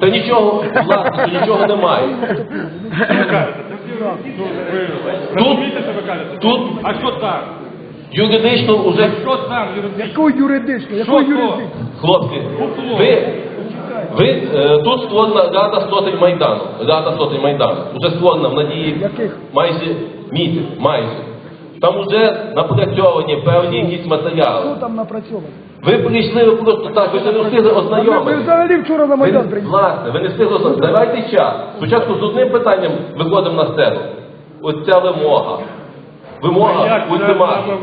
Та нічого, власне, нічого немає. Що кажете? тут- А що там? Юридично вже А що там юридично? Якого юридично? Що юридично? Хлопці, ви, ви е, тут створена рада сотень Майдану. Рада сотень Майдану. Уже створена в надії Яких? майже місяць, майже. Там вже напрацьовані певні якісь матеріали. там напрацьований? Ви прийшли ви просто так, ви ще не встигли ви, ви взагалі вчора на Майдан не- приїхали. власне, ви не встигли ознайомитися. Давайте час. Спочатку з одним питанням виходимо на сцену. Оця вимога. Вимога ультиматум.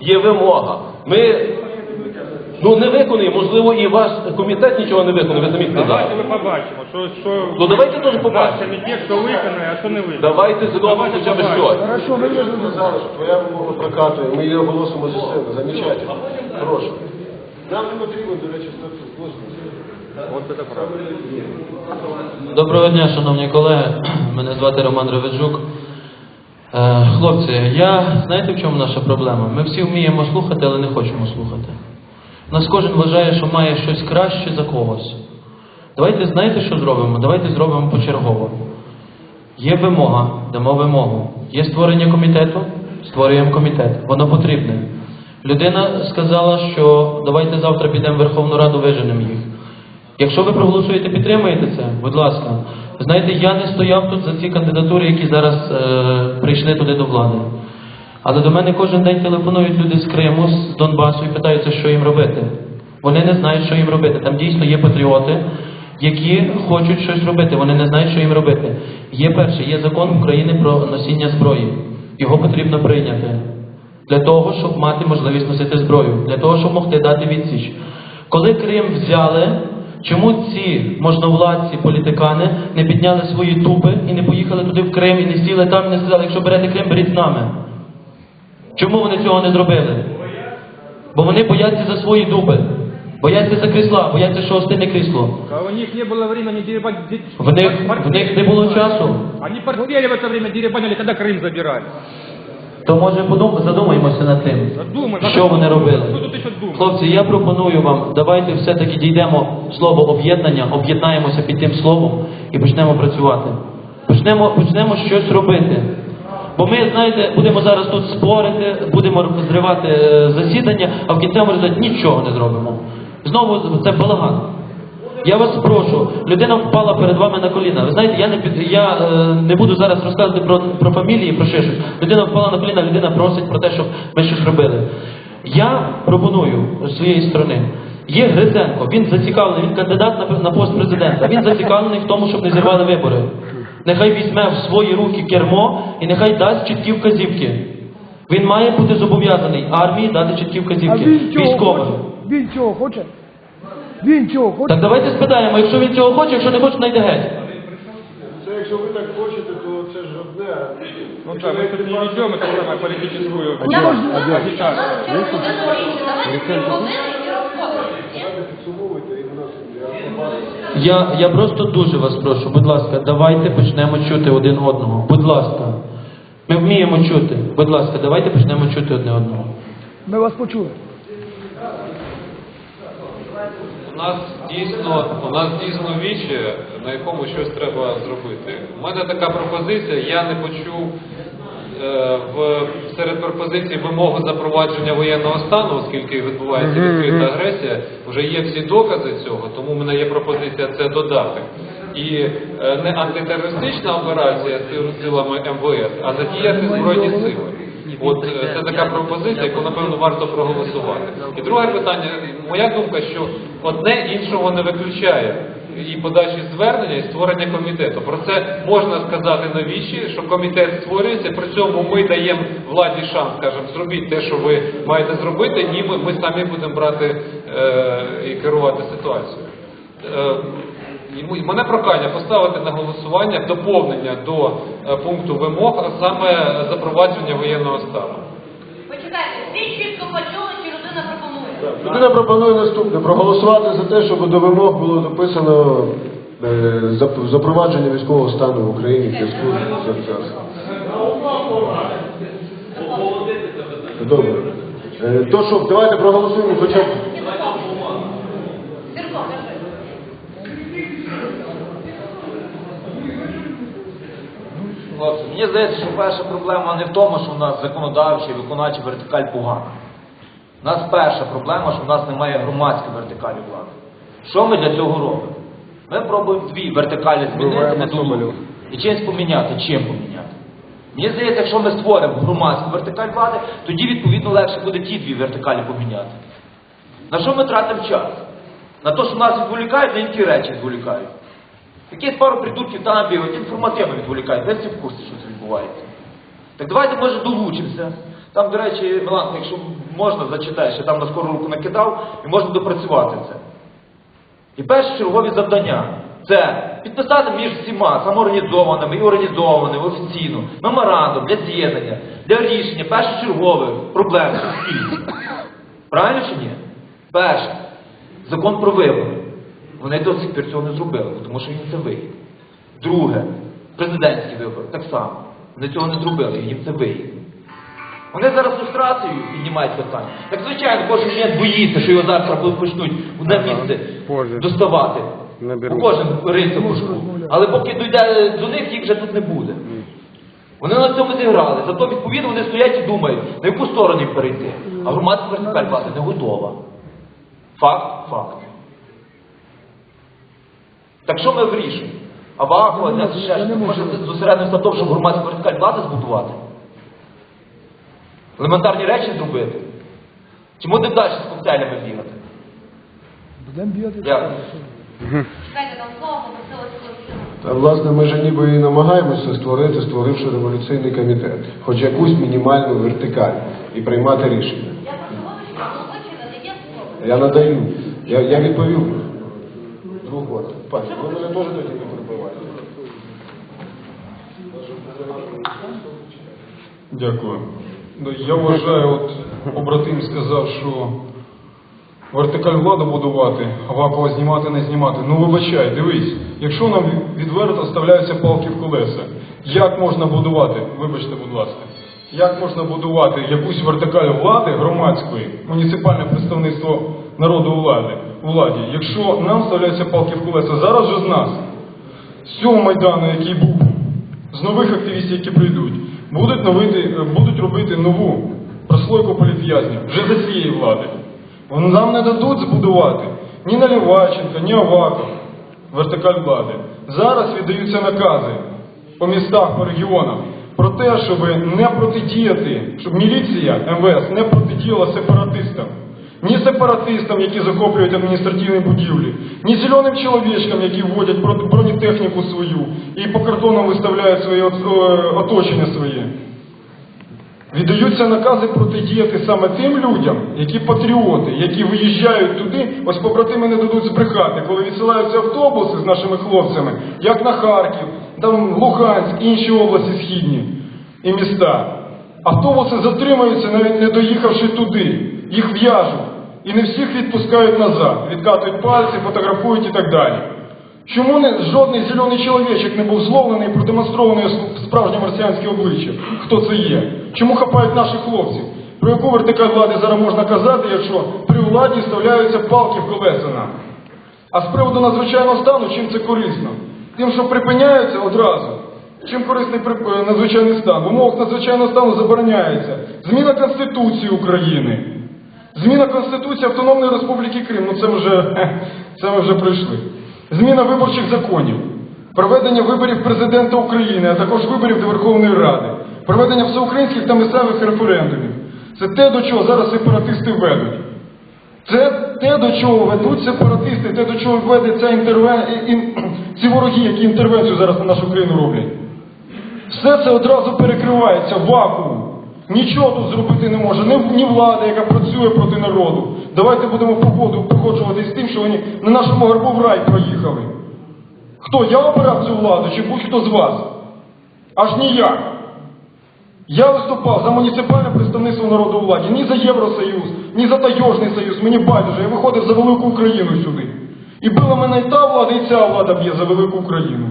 Є вимога. Ми ну не виконуємо, можливо, і ваш комітет нічого не виконує, ви самі Давайте ми побачимо, що, що Ну, давайте теж побачимо. Не те, хто виконає, а що не виконає. Давайте зробимо хоча б побачимо. щось. Хорошо, ми вже Зараз твоя вимога прокатує, ми її оголосимо зі сцени. Замечательно. Прошу. Нам не потрібно, до речі, статус. Це правда. Доброго дня, шановні колеги. Мене звати Роман Реведжук. Е, хлопці, я знаєте в чому наша проблема? Ми всі вміємо слухати, але не хочемо слухати. Нас кожен вважає, що має щось краще за когось. Давайте знаєте, що зробимо? Давайте зробимо почергово. Є вимога, дамо вимогу. Є створення комітету, створюємо комітет. Воно потрібне. Людина сказала, що давайте завтра підемо в Верховну Раду, виженемо їх. Якщо ви проголосуєте, підтримаєте це, будь ласка. Знаєте, я не стояв тут за ці кандидатури, які зараз е, прийшли туди до влади. Але до мене кожен день телефонують люди з Криму, з Донбасу і питаються, що їм робити. Вони не знають, що їм робити. Там дійсно є патріоти, які хочуть щось робити. Вони не знають, що їм робити. Є перше, є закон України про носіння зброї. Його потрібно прийняти для того, щоб мати можливість носити зброю, для того, щоб могти дати відсіч. Коли Крим взяли, чому ці можновладці, політикани не підняли свої тупи і не поїхали туди в Крим і не сіли там і не сказали, якщо берете Крим, беріть з нами? Чому вони цього не зробили? Бо вони бояться за свої дуби, бояться за крісла, бояться, що остине крісло. А у них не было времени деребать... В них, в них не було часу. Они портфели в это время деребанили, когда Крым забирали. То може подум... задумаємося над тим, Задумай, що вони робили. Хлопці, я пропоную вам, давайте все-таки дійдемо слово об'єднання, об'єднаємося під тим словом і почнемо працювати. Почнемо, почнемо щось робити. Бо ми, знаєте, будемо зараз тут спорити, будемо зривати е, засідання, а в кінцевому результаті нічого не зробимо. Знову це балаган. Я вас прошу, людина впала перед вами на коліна. Ви знаєте, я не під я е, не буду зараз розказувати про, про фамілії, про ще щось. Людина впала на коліна, людина просить про те, щоб ми щось робили. Я пропоную з своєї сторони. Є Гриценко, він зацікавлений, він кандидат на, на пост президента. Він зацікавлений в тому, щоб не зірвали вибори. Нехай візьме в свої руки кермо і нехай дасть чіткі вказівки. Він має бути зобов'язаний армії дати чіткі вказівки. Військовим. хоче? Він цього хоче? Він цього хоче? Так давайте спитаємо, якщо він цього хоче, якщо не хоче, найде геть. Це якщо ви так хочете, то це ж одне. Ну да, мы тут не ведем эту самую политическую Я можу- агитацию. Підсумовуйте і виносите. Я, я просто дуже вас прошу, будь ласка, давайте почнемо чути один одного. Будь ласка. Ми вміємо чути. Будь ласка, давайте почнемо чути одне одного. Ми вас почули. У нас дійсно у нас дійсно віче, на якому щось треба зробити. У мене така пропозиція. Я не почув е, в серед пропозицій вимогу запровадження воєнного стану, оскільки відбувається відкрита агресія. Вже є всі докази цього, тому в мене є пропозиція це додати. І е, не антитерористична операція з силами МВС, а задіяти збройні сили. От е, це така пропозиція, яку напевно варто проголосувати. І друге питання, моя думка, що одне іншого не виключає. І подачі звернення і створення комітету. Про це можна сказати навіщо, що комітет створюється. При цьому ми даємо владі шанс, скажімо, зробіть те, що ви маєте зробити. Ні, ми, ми самі будемо брати е, і керувати ситуацією. Е, і мене прохання поставити на голосування доповнення до е, пункту вимог, а саме запровадження воєнного стану. Почекайте, всі чітко почули, людина пропонує. Людина пропонує наступне проголосувати за те, щоб до вимог було дописано е, запровадження військового стану в Україні в зв'язку з. Добре. Е, То що, давайте проголосуємо хоча б. Мені здається, що перша проблема не в тому, що у нас законодавча і виконавча вертикаль погана. У нас перша проблема, що в нас немає громадської вертикалі влади. Що ми для цього робимо? Ми пробуємо дві вертикалі змінити, Вбиваємо недолугі. І чимось поміняти. Чим поміняти? Мені здається, якщо ми створимо громадську вертикаль влади, тоді відповідно легше буде ті дві вертикалі поміняти. На що ми тратимо час? На те, що нас відволікають, на які речі відволікають. Якісь пару придурків там бігають, інформативно відволікають, ви всі в курсі, що це відбувається. Так давайте, може, долучимося. Там, до речі, Милан, якщо можна, зачитаєш, я там на скору руку накидав, і можна допрацювати це. І перші чергові завдання це підписати між всіма самоорганізованими і організованими офіційно меморандум для з'єднання, для рішення першочергових проблем суспільства. Правильно чи ні? Перше, закон про вибори. Вони до сих пір цього не зробили, тому що їм це вигідно. Друге, президентські вибори так само. Вони цього не зробили, їм це вигідно. Вони зараз люстрацією піднімають питання. Так звичайно, кожен клієнт боїться, що його завтра почнуть в одне місце Позже. доставати. У кожен кушку. Але поки дійде до них, їх вже тут не буде. Вони на цьому зіграли. Зато відповідно вони стоять і думають, на яку сторону їм перейти. А громадська вертикаль влади не готова. Факт, факт. Так що ми вирішуємо? А Авакова, може зосередитися на тому, щоб громадську вертикаль влади збудувати? Елементарні речі зробити? Чи будемо далі з коктейлями бігати? Будемо бігати. Дякую. Чекайте, слово. Та, власне, ми ж ніби і намагаємося створити, створивши революційний комітет, хоч якусь мінімальну вертикаль і приймати рішення. Я надаю. Я, я відповів. Другу Пані, ви мене теж тоді не перебиваєте. Дякую. Ну, Я вважаю, от побратим сказав, що вертикаль влади будувати, Авакова знімати, не знімати. Ну вибачай, дивись, якщо нам відверто ставляються палки в колеса, як можна будувати, вибачте, будь ласка, як можна будувати якусь вертикаль влади громадської, муніципальне представництво народу влади, владі, якщо нам вставляються палки в колеса, зараз же з нас, з цього майдану, який був, з нових активістів, які прийдуть, будуть, новити, е, будуть робити нову прослойку політв'язнів вже за цієї влади. Вони нам не дадуть збудувати ні Наліваченка, ні Аваков, вертикаль влади. Зараз віддаються накази по містах, по регіонах про те, щоб не протидіяти, щоб міліція МВС не протидіяла сепаратистам. Ні сепаратистам, які захоплюють адміністративні будівлі, ні зеленим чоловічкам, які вводять бронетехніку свою і по картонам виставляють своє е, оточення своє. Віддаються накази протидіяти саме тим людям, які патріоти, які виїжджають туди, ось побратими не дадуть збрехати, коли відсилаються автобуси з нашими хлопцями, як на Харків, там Луганськ, інші області східні і міста. Автобуси затримуються, навіть не доїхавши туди, їх в'яжуть. І не всіх відпускають назад, відкатують пальці, фотографують і так далі. Чому не, жодний зелений чоловічок не був зловлений і продемонстрований справжнє марсіанське обличчя? Хто це є? Чому хапають наших хлопців? Про яку вертикаль влади зараз можна казати, якщо при владі вставляються палки в колеса нам? А з приводу надзвичайного стану, чим це корисно? Тим, що припиняються одразу. Чим корисний надзвичайний стан? В умовах надзвичайного стану забороняється зміна Конституції України. Зміна Конституції Автономної Республіки Крим, ну це вже, це ми вже пройшли. Зміна виборчих законів, проведення виборів президента України, а також виборів до Верховної Ради, проведення всеукраїнських та місцевих референдумів. Це те, до чого зараз сепаратисти ведуть. Це те, до чого ведуть сепаратисти, те, до чого веде ця інтервен... ці вороги, які інтервенцію зараз на нашу країну роблять. Все це одразу перекривається вакуум. Нічого тут зробити не може. Ні, влада, яка працює проти народу. Давайте будемо погоду погоджуватись з тим, що вони на нашому гербу в рай проїхали. Хто? Я обирав цю владу чи будь-хто з вас? Аж ніяк. Я виступав за муніципальне представництво народу у владі, ні за Євросоюз, ні за Тайожний Союз. Мені байдуже, я виходив за велику Україну сюди. І била мене і та влада, і ця влада б'є за велику Україну,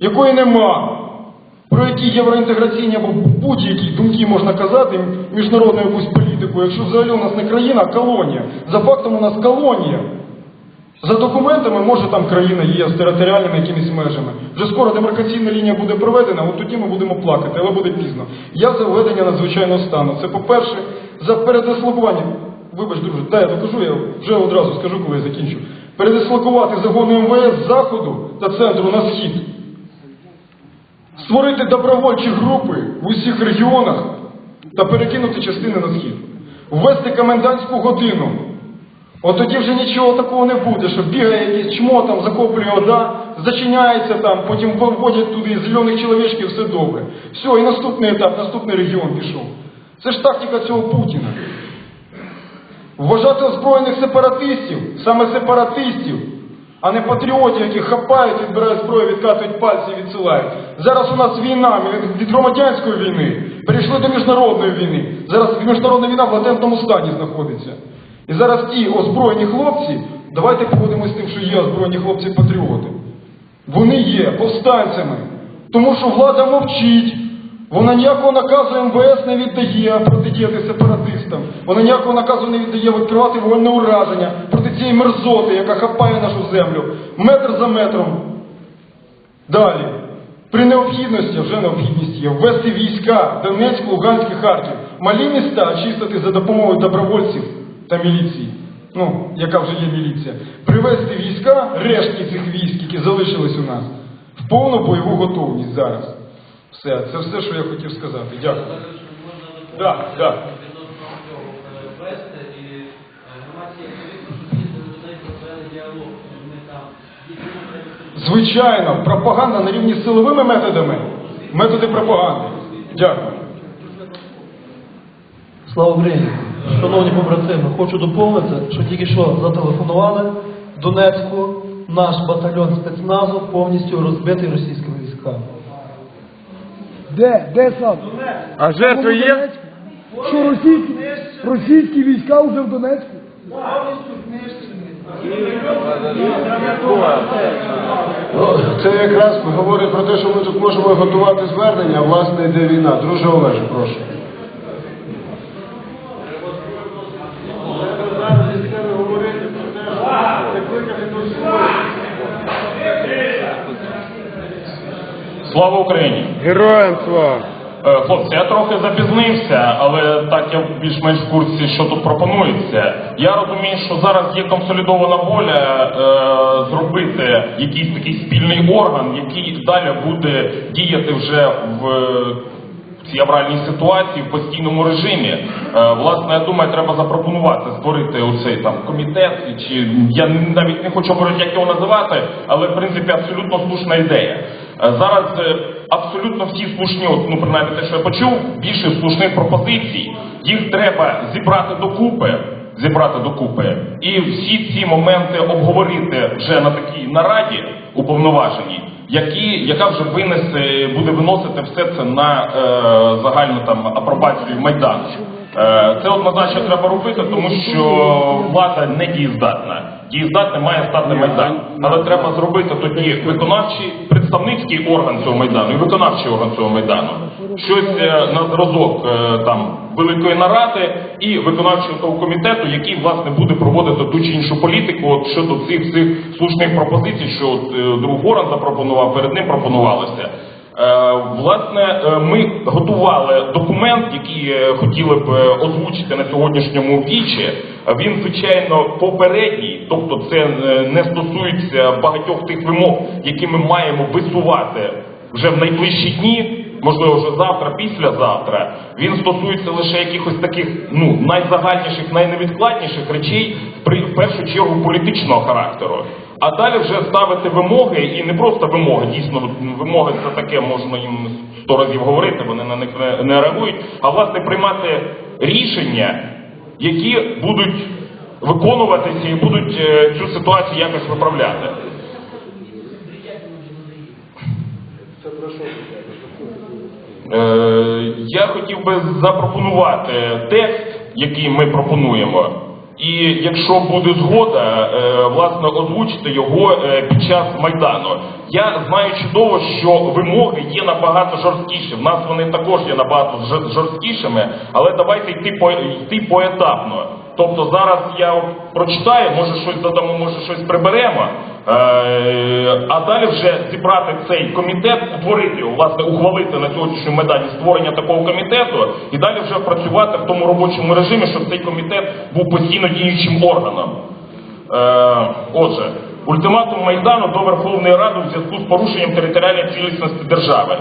якої нема. Про які євроінтеграційні або будь-які думки можна казати, міжнародну якусь політику, якщо взагалі у нас не країна, а колонія. За фактом у нас колонія. За документами, може там країна є з територіальними якимись межами. Вже скоро демаркаційна лінія буде проведена, от тоді ми будемо плакати, але буде пізно. Я за введення надзвичайного стану. Це по-перше, за передислокування. Вибач, друже, дай я докажу, я вже одразу скажу, коли я закінчу. Передислокувати загони МВС з заходу та центру на схід. Створити добровольчі групи в усіх регіонах та перекинути частини на схід. Ввести комендантську годину. От тоді вже нічого такого не буде, що бігає якийсь чмо, там захоплює ОДА, зачиняється там, потім вводять туди зелених чоловічків, все добре. Все, і наступний етап, наступний регіон пішов. Це ж тактика цього Путіна. Вважати озброєних сепаратистів, саме сепаратистів, а не патріотів, які хапають, відбирають зброю, відкатують пальці і відсилають. Зараз у нас війна, від- громадянської війни перейшли до міжнародної війни. Зараз міжнародна війна в латентному стані знаходиться. І зараз ті озброєні хлопці, давайте погодимося з тим, що є озброєні хлопці-патріоти. Вони є повстанцями, тому що влада мовчить. Вона ніякого наказу МВС не віддає протидіяти сепаратистам. Вона ніякого наказу не віддає відкривати вольне ураження проти цієї мерзоти, яка хапає нашу землю метр за метром. Далі. При необхідності, вже необхідність є, ввести війська Донецьк, Луганськ і Харків. Малі міста очистити за допомогою добровольців та міліції. Ну, яка вже є міліція. Привести війська, рештки цих військ, які залишились у нас, в повну бойову готовність зараз. Все, це все, що я хотів сказати. Дякую. Так, так. Звичайно, пропаганда на рівні з силовими методами. Методи пропаганди. Дякую. Слава Україні! Шановні побратими, хочу доповнити, що тільки що зателефонували в Донецьку, наш батальйон спецназу повністю розбитий російськими військами. Де? Де сам? А жертви є? Що російські, російські війська вже в Донецьку? Це якраз говорить про те, що ми тут можемо готувати звернення, власне йде війна. Друже Олеже, прошу. Слава Україні! Героям слава! Е, Хлопці, я трохи запізнився, але так я більш-менш в курсі, що тут пропонується. Я розумію, що зараз є консолідована воля е, зробити якийсь такий спільний орган, який далі буде діяти вже в е, цій авральній ситуації в постійному режимі. Е, власне, я думаю, треба запропонувати створити оцей там комітет, чи я навіть не хочу говорити, як його називати, але в принципі абсолютно слушна ідея. Е, Зараз е, абсолютно всі слушні, ну принаймні те, що я почув, більше слушних пропозицій. Їх треба зібрати докупи, зібрати докупи, і всі ці моменти обговорити вже на такій нараді уповноваженій, які, яка вже винесе, буде виносити все це на е, загальну там апробацію майдану. Е, це однозначно треба робити, тому що влада не дієздатна. Дієздатним має стати майдан. Але треба зробити тоді виконавчий представницький орган цього майдану і виконавчий орган цього майдану. Щось е, на зразок е, там великої наради і виконавчого того комітету, який власне буде проводити ту чи іншу політику от, щодо цих всіх слушних пропозицій, що от, друг Горан запропонував, перед ним пропонувалося. Е, Власне, е, ми готували документ, який е, хотіли б озвучити на сьогоднішньому вічі. Він, звичайно, попередній, тобто це не стосується багатьох тих вимог, які ми маємо висувати вже в найближчі дні. Можливо, вже завтра, післязавтра, він стосується лише якихось таких ну найзагальніших, найневідкладніших речей, в першу чергу політичного характеру. А далі вже ставити вимоги, і не просто вимоги, дійсно вимоги це таке, можна їм сто разів говорити, вони на них не, реагують, а власне приймати рішення, які будуть виконуватися і будуть е, цю ситуацію якось виправляти. Е, Я хотів би запропонувати текст, який ми пропонуємо, і якщо буде згода, е, власне, озвучити його е, під час майдану. Я знаю чудово, що вимоги є набагато жорсткіші. В нас вони також є набагато жорсткішими, але давайте йти по йти поетапно. Тобто зараз я прочитаю, може щось задамо, може щось приберемо, е, а далі вже зібрати цей комітет, утворити його, власне, ухвалити на сьогоднішньому медані створення такого комітету і далі вже працювати в тому робочому режимі, щоб цей комітет був постійно діючим органом. Е, отже, ультиматум Майдану до Верховної Ради у зв'язку з порушенням територіальної цілісності держави.